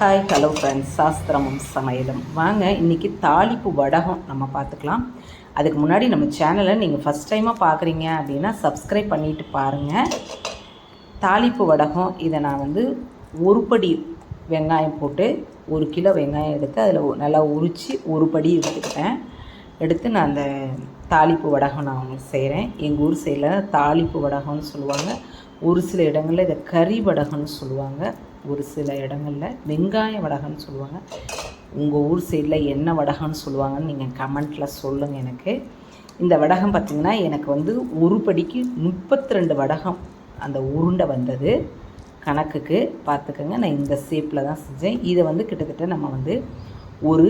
Hi hello friends சாஸ்திரமும் சமையலும். வாங்க இன்றைக்கி தாளிப்பு வடகம் நம்ம பார்த்துக்கலாம். அதுக்கு முன்னாடி நம்ம சேனலை நீங்கள் ஃபஸ்ட் டைமாக பார்க்குறீங்க அப்படின்னா சப்ஸ்கிரைப் பண்ணிவிட்டு பாருங்கள் தாளிப்பு வடகம் இதை நான் வந்து ஒரு படி வெங்காயம் போட்டு ஒரு கிலோ வெங்காயம் எடுத்து அதில் நல்லா உரித்து ஒரு படி எடுத்துக்கிட்டேன். எடுத்து நான் அந்த தாளிப்பு வடகம் நான் உங்களுக்கு செய்கிறேன். எங்கள் ஊர் சைடில் தாளிப்பு வடகம்னு சொல்லுவாங்க. ஒரு சில இடங்களில் இதை கறி வடகம்னு சொல்லுவாங்க. ஒரு சில இடங்களில் வெங்காய வடகம்னு சொல்லுவாங்க. உங்கள் ஊர் சைடில் என்ன வடகம்னு சொல்லுவாங்கன்னு நீங்கள் கமெண்ட்டில் சொல்லுங்கள் எனக்கு. இந்த வடகம் பார்த்திங்கன்னா எனக்கு வந்து ஒரு படிக்கு முப்பத்தி ரெண்டு வடகம் அந்த உருண்டை வந்தது. கணக்குக்கு பார்த்துக்கோங்க நான் இந்த ஷேப்பில் தான் செஞ்சேன். இதை வந்து கிட்டத்தட்ட நம்ம வந்து ஒரு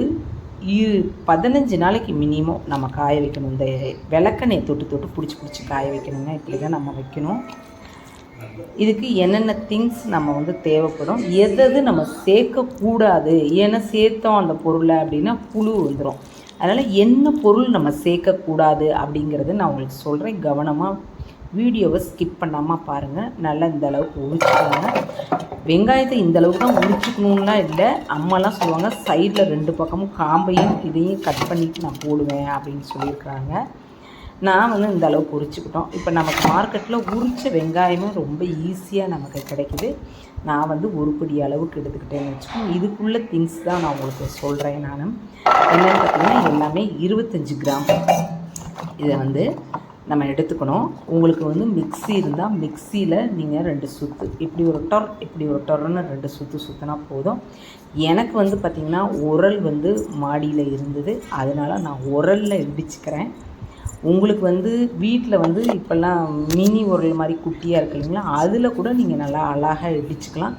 இரு பதினஞ்சு நாளைக்கு மினிமம் நம்ம காய வைக்கணும். இந்த விளக்கெண்ணெய் தொட்டு தொட்டு பிடிச்சி பிடிச்சி காய வைக்கணுங்க. இப்படி தான் நம்ம வைக்கணும். இதுக்கு என்னென்ன திங்ஸ் நம்ம வந்து தேவைப்படும் எதது நம்ம சேர்க்கக்கூடாது ஏன்னா சேர்த்தோம் அந்த பொருளை அப்படின்னா புழு வந்துடும் அதனால் என்ன பொருள் நம்ம சேர்க்கக்கூடாது அப்படிங்கிறத நான் உங்களுக்கு சொல்கிறேன் கவனமாக வீடியோவை ஸ்கிப் பண்ணாமல் பாருங்கள் நல்லா இந்த அளவுக்கு உரிச்சுக்கோங்க. வெங்காயத்தை இந்த அளவுக்கு தான் உரிச்சுக்கணும்லாம் இல்லை. அம்மாலாம் சொல்லுவாங்க சைடில் ரெண்டு பக்கமும் காம்பையும் இதையும் கட் பண்ணிட்டு நான் போடுவேன் அப்படின்னு சொல்லியிருக்கிறாங்க. நான் வந்து இந்த அளவுக்கு உரிச்சுக்கிட்டோம் இப்போ நமக்கு மார்க்கெட்டில் உரிச்ச வெங்காயமும் ரொம்ப ஈஸியாக நமக்கு கிடைக்குது. நான் வந்து ஒரு அளவுக்கு எடுத்துக்கிட்டேன்னு வச்சுக்கோங்க. இதுக்குள்ள திங்ஸ் தான் நான் உங்களுக்கு சொல்கிறேன் நான். என்னென்னு பார்த்தீங்கன்னா எல்லாமே இருபத்தஞ்சி கிராம். இதை வந்து நம்ம எடுத்துக்கணும். உங்களுக்கு வந்து மிக்ஸி இருந்தால் மிக்சியில் நீங்கள் ரெண்டு சுத்து. இப்படி ஒரு டொர் இப்படி ஒரு டொர்னு ரெண்டு சுற்று சுற்றினா போதும். எனக்கு வந்து பார்த்திங்கன்னா உரல் வந்து மாடியில் இருந்தது. அதனால் நான் உரலில் இடிச்சுக்கிறேன். உங்களுக்கு வந்து வீட்டில் வந்து இப்போல்லாம் மினி உரல் மாதிரி குட்டியாக இருக்கு இல்லைங்களா? அதில் கூட நீங்கள் நல்லா அழகாக இடிச்சுக்கலாம்.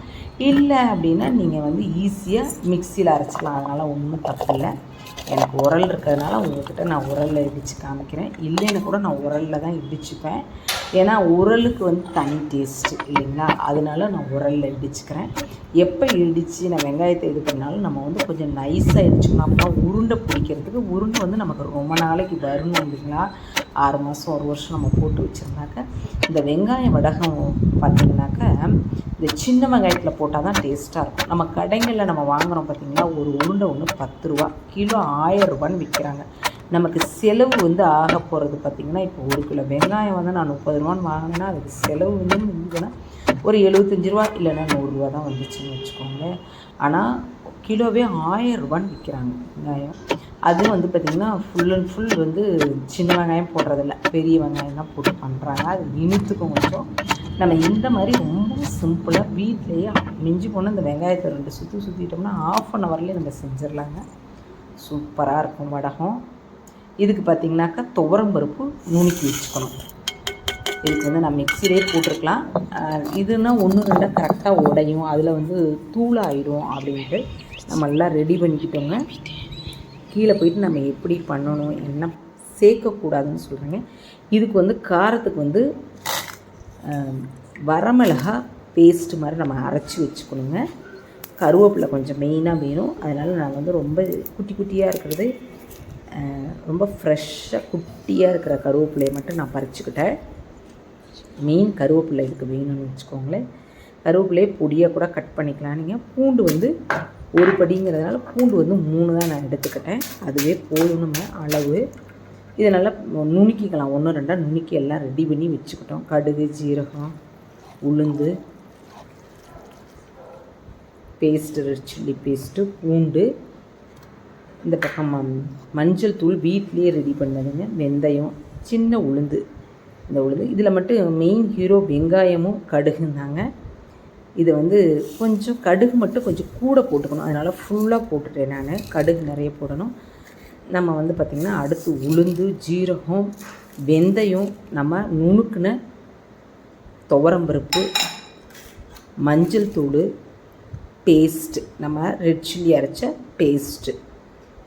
இல்லை அப்படின்னா நீங்கள் வந்து ஈஸியாக மிக்சியில் அரைச்சிக்கலாம். அதனால் ஒன்றும் தப்பு இல்லை. எனக்கு உரல் இருக்கிறதுனால உங்கள்கிட்ட நான் உரலில் இடித்து காமிக்கிறேன். இல்லைன்னு கூட நான் உரலில் தான் இடிச்சுப்பேன். ஏன்னா உரலுக்கு வந்து தனி டேஸ்ட்டு இல்லைங்களா? அதனால நான் உரலில் இடிச்சுக்கிறேன். எப்போ இடித்து நான் வெங்காயத்தை இது பண்ணாலும் நம்ம வந்து கொஞ்சம் நைஸாக இடிச்சுக்கணும் அப்படின்னா உருண்டை பிடிக்கிறதுக்கு உருண்டை வந்து நமக்கு ரொம்ப நாளைக்கு வரணும் இல்லைங்களா? ஆறு மாதம் ஒரு வருஷம் நம்ம போட்டு வச்சுருந்தாக்க. இந்த வெங்காய வடகம் பார்த்திங்கனாக்க இந்த சின்ன வெங்காயத்தில் போட்டால் தான் டேஸ்ட்டாக இருக்கும். நம்ம கடைகளில் நம்ம வாங்குகிறோம் பார்த்திங்கன்னா ஒரு உருண்டை ஒன்று பத்து ரூபா கிலோ ஆயிரம் ரூபான்னு விற்கிறாங்க நமக்கு செலவு வந்து ஆக போகிறது பார்த்திங்கன்னா இப்போ ஒரு கிலோ வெங்காயம் வந்து நான் முப்பது ரூபான்னு வாங்கினேன்னா அதுக்கு செலவு வந்து இருந்ததுன்னா ஒரு எழுபத்தஞ்சி ரூபா இல்லைன்னா நூறுரூவா தான் வந்துச்சுன்னு வச்சுக்கோங்களேன். ஆனால் கிலோவே ஆயிரம் ரூபான்னு விற்கிறாங்க வெங்காயம். அது வந்து பார்த்திங்கன்னா ஃபுல் அண்ட் ஃபுல் வந்து சின்ன வெங்காயம் போடுறதில்ல. பெரிய வெங்காயம் தான் போட்டு பண்ணுறாங்க அது இனித்துக்கும் கொஞ்சம். நம்ம இந்த மாதிரி ரொம்ப சிம்பிளாக வீட்லேயே மிஞ்சி போனால் இந்த வெங்காயத்தை ரெண்டு சுற்றி சுற்றிட்டோம்னா ஆஃப் அன் ஹவர்லேயே நம்ம செஞ்சிடலாங்க. சூப்பராக இருக்கும் வடகம். இதுக்கு பார்த்திங்கனாக்கா துவரம்பருப்பு நுணுக்கி வச்சுக்கணும். இதுக்கு வந்து நான் மிக்சிலே போட்டிருக்கலாம். இதுனா ஒன்று ரெண்டாக கரெக்டாக உடையும். அதில் வந்து தூளாயிடும் அப்படின்ட்டு நம்ம எல்லாம் ரெடி பண்ணிக்கிட்டோங்க. கீழே போயிட்டு நம்ம எப்படி பண்ணணும் என்ன சேர்க்கக்கூடாதுன்னு சொல்கிறேங்க இதுக்கு வந்து காரத்துக்கு வந்து வரமிளகா பேஸ்ட்டு மாதிரி நம்ம அரைச்சி வச்சுக்கணுங்க. கருவேப்பிலை கொஞ்சம் மெயினாக வேணும். அதனால் நான் வந்து ரொம்ப குட்டி குட்டியாக இருக்கிறது ரொம்ப ஃப்ரெஷ்ஷாக குட்டியாக இருக்கிற கருவேப்பிலையை மட்டும் நான் பறிச்சுக்கிட்டேன். மெயின் கருவேப்பிலை இதுக்கு வேணும்னு வச்சுக்கோங்களேன். கருவேப்பிலையை பொடியாக கூட கட் பண்ணிக்கலாம். நீங்கள் பூண்டு வந்து ஒரு படிங்கிறதுனால பூண்டு வந்து மூணு தான் நான் எடுத்துக்கிட்டேன். அதுவே போதும் அளவு. இதை நல்லா நுணுக்கிக்கலாம். ஒன்று ரெண்டாக நுணுக்கி எல்லாம் ரெடி பண்ணி வச்சுக்கிட்டோம். கடுகு ஜீரகம் உளுந்து பேஸ்ட்டு ரெட் சில்லி பேஸ்ட்டு பூண்டு இந்த பக்கம் மஞ்சள் தூள் வீட்லேயே ரெடி பண்ணதுங்க. வெந்தயம் சின்ன உளுந்து. இந்த உளுந்து. இதில் மட்டும் மெயின் ஹீரோ வெங்காயமும் கடுகுந்தாங்க. இதை வந்து கொஞ்சம் கடுகு மட்டும் கொஞ்சம் கூட போட்டுக்கணும். அதனால் ஃபுல்லாக போட்டுட்டேன் நான். கடுகு நிறைய போடணும். நம்ம வந்து பார்த்திங்கன்னா அடுத்து உளுந்து ஜீரகம் வெந்தயம் நம்ம நுணுக்குன துவரம்பருப்பு மஞ்சள் தூள் பேஸ்ட்டு நம்ம ரெட் சில்லி அரைச்ச பேஸ்ட்டு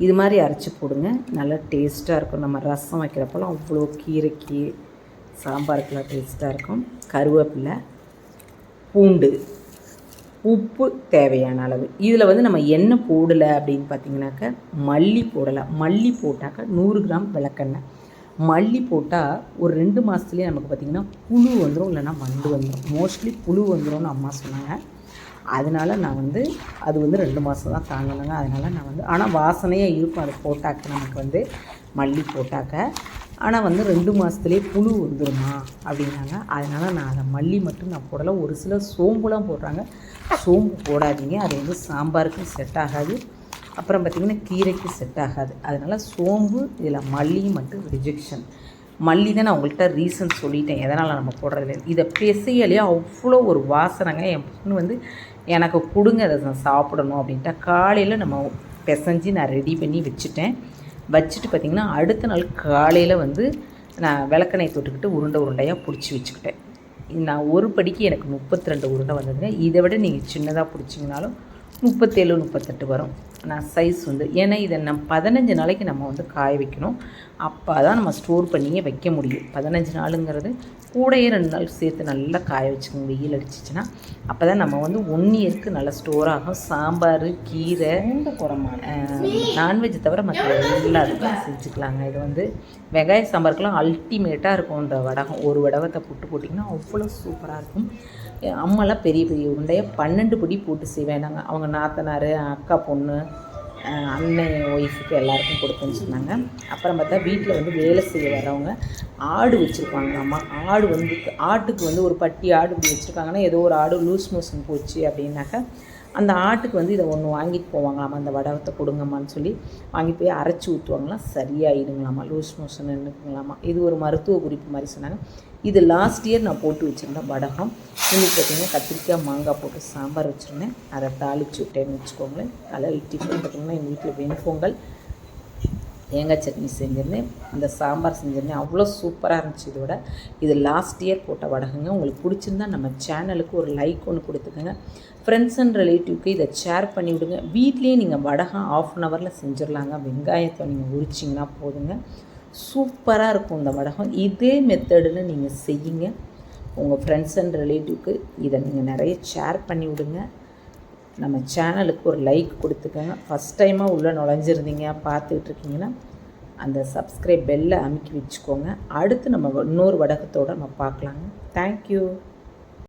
இது மாதிரி அரைச்சி போடுங்க. நல்லா டேஸ்ட்டாக இருக்கும். நம்ம ரசம் வைக்கிறப்பெல்லாம் அவ்வளோ கீரைக்கு சாம்பாருக்கெல்லாம் டேஸ்ட்டாக இருக்கும். கருவேப்பிலை பூண்டு உப்பு தேவையான அளவு. இதில் வந்து நம்ம என்ன போடலை அப்படின்னு பார்த்தீங்கன்னாக்க மல்லி போடலை. மல்லி போட்டாக்க நூறு கிராம் விளக்கெண்ணெய். மல்லி போட்டால் ஒரு ரெண்டு மாதத்துலேயே நமக்கு பார்த்திங்கன்னா புழு வந்துடும் இல்லைன்னா மண்டு வந்துடும் மோஸ்ட்லி புழு வந்துடும்னு அம்மா சொன்னாங்க. அதனால நான் வந்து அது வந்து ரெண்டு மாதம் தான் தாங்கணுங்க அதனால் நான் வந்து ஆனால் வாசனையாக இருக்கும் அது போட்டாக்க நமக்கு வந்து மல்லி போட்டாக்க. ஆனால் வந்து ரெண்டு மாதத்துலேயே புழு வந்துருமா அப்படின்னாங்க. அதனால் நான் அதை மல்லி மட்டும் நான் போடலை. ஒரு சிலர் சோம்புலாம் போடுறாங்க. சோம்பு போடாதீங்க. அது வந்து சாம்பாருக்கும் செட் ஆகாது. அப்புறம் பார்த்திங்கன்னா கீரைக்கு செட் ஆகாது. அதனால் சோம்பு இதில் மல்லி மட்டும் ரிஜெக்ஷன் மல்லி தான் நான் உங்கள்கிட்ட ரீசன் சொல்லிட்டேன். எதனால் நம்ம போடுறதில்ல இதை பிசையிலேயே அவ்வளோ ஒரு வாசனைங்க. என் பொண்ணு வந்து எனக்கு கொடுங்க அதை நான் சாப்பிடணும் அப்படின்ட்டு காலையில் நம்ம பிசைஞ்சு நான் ரெடி பண்ணி வச்சுட்டேன். வச்சுட்டு பார்த்திங்கன்னா அடுத்த நாள் காலையில் வந்து நான் விளக்கெண்ணெய் தொட்டுக்கிட்டு உருண்டை உருண்டையாக பிடிச்சி வச்சுக்கிட்டேன். நான் ஒரு படிக்கு எனக்கு முப்பத்தி ரெண்டு உருண்டை வந்ததுங்க. இதை விட நீங்கள் சின்னதாக பிடிச்சிங்கனாலும் முப்பத்தேழு முப்பத்தெட்டு வரும். நான் சைஸ் வந்து ஏன்னா இதை நம்ம பதினஞ்சு நாளைக்கு நம்ம வந்து காய வைக்கணும். அப்போ தான் நம்ம ஸ்டோர் பண்ணியே வைக்க முடியும். பதினஞ்சு நாளுங்கிறது கூடையே ரெண்டு நாள் சேர்த்து நல்லா காய வச்சுக்கோங்க. வெயில் அடிச்சிச்சின்னா அப்போ தான் நம்ம வந்து ஒன் இயருக்கு நல்லா ஸ்டோர் ஆகும். சாம்பார் கீரை நான்வெஜ் தவிர மற்ற எல்லாத்துக்கும் செஞ்சுக்கலாங்க. இது வந்து வெங்காய சாம்பாருக்கெலாம் அல்டிமேட்டாக இருக்கும் இந்த வடகம். ஒரு வடகத்தை புட்டு போட்டிங்கன்னா அவ்வளோ சூப்பராக இருக்கும். அம்மாலாம் பெரிய பெரிய உருண்டையை பன்னெண்டு பிடி போட்டு செய்வேன் நாங்கள் அவங்க நாத்தனார் அக்கா பொண்ணு அண்ணன் ஒய்ஃபுக்கு எல்லாருக்கும் கொடுத்தேன்னு சொன்னாங்க அப்புறம் பார்த்தா வீட்டில் வந்து வேலை செய்ய வரவங்க ஆடு வச்சுருப்பாங்க அம்மா. ஆடு வந்து ஆட்டுக்கு வந்து ஒரு பட்டி ஆடு இப்படி வச்சுருக்காங்கன்னா ஏதோ ஒரு ஆடு லூஸ் மோஷன் போச்சு அப்படின்னாக்கா அந்த ஆட்டுக்கு வந்து இதை ஒன்று வாங்கிட்டு போவாங்களாம் அந்த வடகத்தை கொடுங்கம்மான்னு சொல்லி வாங்கி போய் அரைச்சி ஊற்றுவாங்களாம் சரியாயிடுங்களாமா லூஸ் மோஷன் நின்றுக்குங்களாமா இது ஒரு மருத்துவ குறிப்பு மாதிரி சொன்னாங்க. இது லாஸ்ட் இயர் நான் போட்டு வச்சுருந்தேன் வடகம். இன்னைக்கு பார்த்திங்கன்னா கத்திரிக்காய் மாங்காய் போட்டு சாம்பார் வச்சுருந்தேன். அதை தாளிச்சு விட்டேன்னு வச்சுக்கோங்களேன். காலையில் டிஃபன் பார்த்திங்கன்னா எங்கள் வீட்டில் வெண்பொங்கல் தேங்காய் சட்னி செஞ்சிருந்தேன். இந்த சாம்பார் செஞ்சிருந்தேன். அவ்வளோ சூப்பராக இருந்துச்சு இதோட. இது லாஸ்ட் இயர் போட்ட வடகங்க உங்களுக்கு பிடிச்சிருந்தா நம்ம சேனலுக்கு ஒரு லைக் ஒன்று கொடுத்துக்கோங்க. ஃப்ரெண்ட்ஸ் அண்ட் ரிலேட்டிவ்க்கு இதை ஷேர் பண்ணி விடுங்க. வீட்லேயே நீங்கள் வடகம் ஆஃப் அன் ஹவரில் செஞ்சிடலாங்க. வெங்காயத்தை நீங்கள் உரிச்சிங்கன்னா போதுங்க. சூப்பராக இருக்கும் இந்த வடகம். இதே மெத்தடில் நீங்கள் செய்யுங்க. உங்கள் ஃப்ரெண்ட்ஸ் அண்ட் ரிலேட்டிவ்க்கு இதை நீங்கள் நிறைய ஷேர் பண்ணி விடுங்க. நம்ம சேனலுக்கு ஒரு லைக் கொடுத்துக்கோங்க. ஃபஸ்ட் டைமாக உள்ளே நுழைஞ்சிருந்தீங்க பார்த்துக்கிட்டு இருக்கீங்கன்னா அந்த சப்ஸ்கிரைப் பெல்லை அமுக்கி வச்சுக்கோங்க. அடுத்து நம்ம இன்னொரு வடகத்தோடு நம்ம பார்க்கலாங்க. தேங்க்யூ